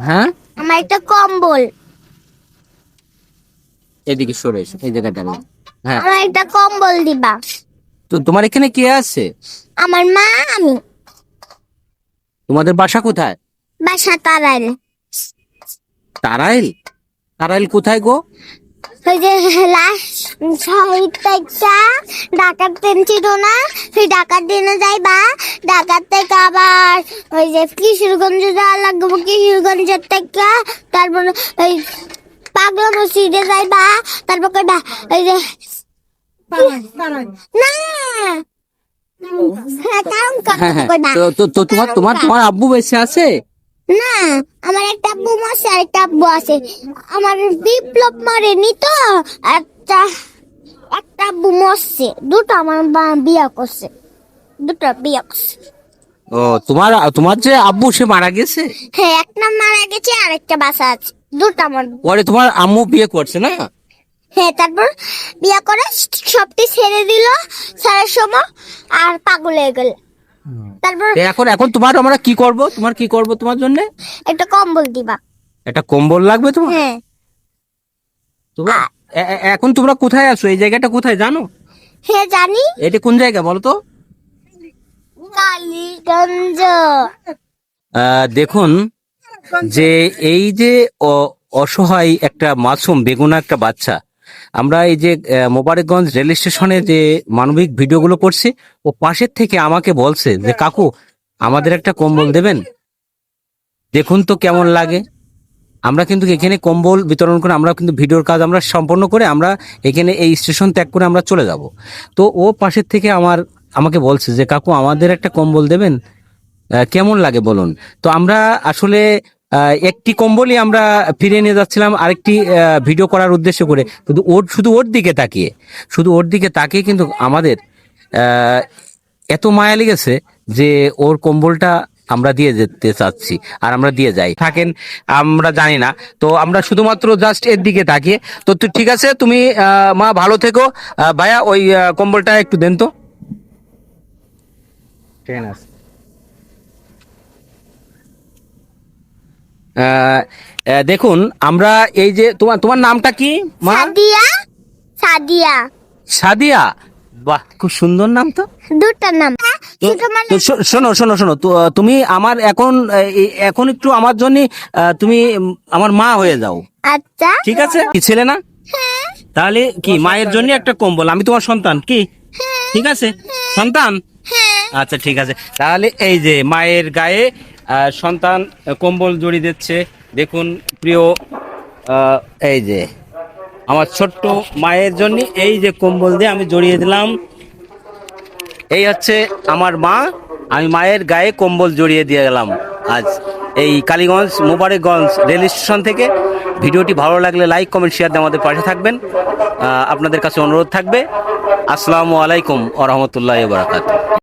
হ্যাঁ? আমার একটা কম্বল। এদিকে সরে এসো এই জায়গাটা হ্যাঁ। আমার একটা কম্বল দিবা। তো তোমার এখানে কে আছে? আমার মা আমি। তোমাদের বাসা কোথায়? বাসা তারাইল। তারাইল? তারাইল কোথায় গো? ওই যে লাস্ট শহীদ থেকে ঢাকার ট্রেন ছিল না? সেই ঢাকার ট্রেনে যাইবা ঢাকার থেকে আবার ওই যে কিশোরগঞ্জ যাওয়া লাগবে কিশোরগঞ্জের থেকে। তারপর ওই পাগলা মসজিদে যাইবা তারপর কইবা ওই যে না! হ্যাঁ, হ্যাঁ হ্যাঁ। কইবা। তো তো- তো তোমার তোমার তোমার আব্বু বেঁচে আছে? না আমার একটা আব্বু আছে আর একটা আব্বু আছে। আমার বিপ্লব মারেনি তো একটা একটা আব্বু মরছে। দুটো আমার বিয়া করছে। দুটো বিয়া করছে। ও তোমার তোমার যে আব্বু সে মারা গেছে? হ্যাঁ একটা মারা গেছে আর একটা বাসা আছে। দুটো আমার পরে তোমার আম্মু বিয়ে করছে না? হ্যাঁ তারপর বিয়া করে সবটি ছেড়ে দিল সারার সময় আর পাগল হয়ে গেল। তারপর এখন এখন তোমার আমরা কি করব? তোমার কি করব তোমার জন্য? একটা কম্বল দিবা। একটা কম্বল লাগবে তোমার? হ্যাঁ। তোমার এখন তোমরা কোথায় আছো? এই জায়গাটা কোথায় জানো? হ্যাঁ জানি। এটা কোন জায়গা বলো তো? কালীগঞ্জ। আহ, দেখুন যে এই যে অসহায় একটা মাসুম বেগুনা একটা বাচ্চা আমরা এই যে মোবারকগঞ্জ রেল স্টেশনে যে মানবিক ভিডিওগুলো করছি, ও পাশের থেকে আমাকে বলছে যে, কাকু, আমাদের একটা কম্বল দেবেন? দেখুন তো কেমন লাগে। আমরা কিন্তু এখানে কম্বল বিতরণ করে, আমরা কিন্তু ভিডিওর কাজ আমরা সম্পন্ন করে, আমরা এখানে এই স্টেশন ত্যাগ করে আমরা চলে যাব। তো ও পাশের থেকে আমার, আমাকে বলছে যে, কাকু, আমাদের একটা কম্বল দেবেন? কেমন লাগে বলুন? তো আমরা আসলে একটি কম্বলই আমরা ফিরে নিয়ে যাচ্ছিলাম, আরেকটি ভিডিও করার উদ্দেশ্য করে। কিন্তু ওর, শুধু ওর দিকে তাকিয়ে, শুধু ওর দিকে তাকিয়ে কিন্তু আমাদের এত মায়া লেগেছে যে ওর কম্বলটা আমরা দিয়ে যেতে চাচ্ছি, আর আমরা দিয়ে যাই। থাকেন, আমরা জানি না। তো আমরা শুধুমাত্র জাস্ট এর দিকে তাকিয়ে, তো ঠিক আছে, তুমি মা, ভালো থেকো। ভাইয়া, ওই কম্বলটা একটু দেন তো। ট্রেন আছে। দেখুন আমরা এই যে তোমার তোমার নামটা কি মা? সাদিয়া সাদিয়া। সাদিয়া? বাহ খুব সুন্দর নাম তো। দুটো নাম। মানে শোনো শোনো শোনো তো, তুমি আমার এখন এখন একটু আমার জন্য তুমি আমার মা হয়ে যাও। আচ্ছা। ঠিক আছে? কি ছেলে না? হ্যাঁ। তাহলে কি মায়ের জন্য একটা কম্বল আমি তোমার সন্তান কি? ঠিক আছে? সন্তান? হ্যাঁ। আচ্ছা ঠিক আছে। তাহলে এই যে মায়ের গায়ে সন্তান কম্বল জড়িয়ে দিচ্ছে। দেখুন, প্রিয় এই যে, আমার ছোট্ট মায়ের জন্য এই যে কম্বল দিয়ে আমি জড়িয়ে দিলাম। এই হচ্ছে আমার মা, আমি মায়ের গায়ে কম্বল জড়িয়ে দিয়ে গেলাম আজ এই কালীগঞ্জ, মোবারকগঞ্জ রেল স্টেশন থেকে। ভিডিওটি ভালো লাগলে লাইক, কমেন্ট শেয়ার দিয়ে আমাদের পাশে থাকবেন। আপনাদের কাছে অনুরোধ থাকবে। আসসালামু আলাইকুম ও রহমতুল্লাহ বারাকাতু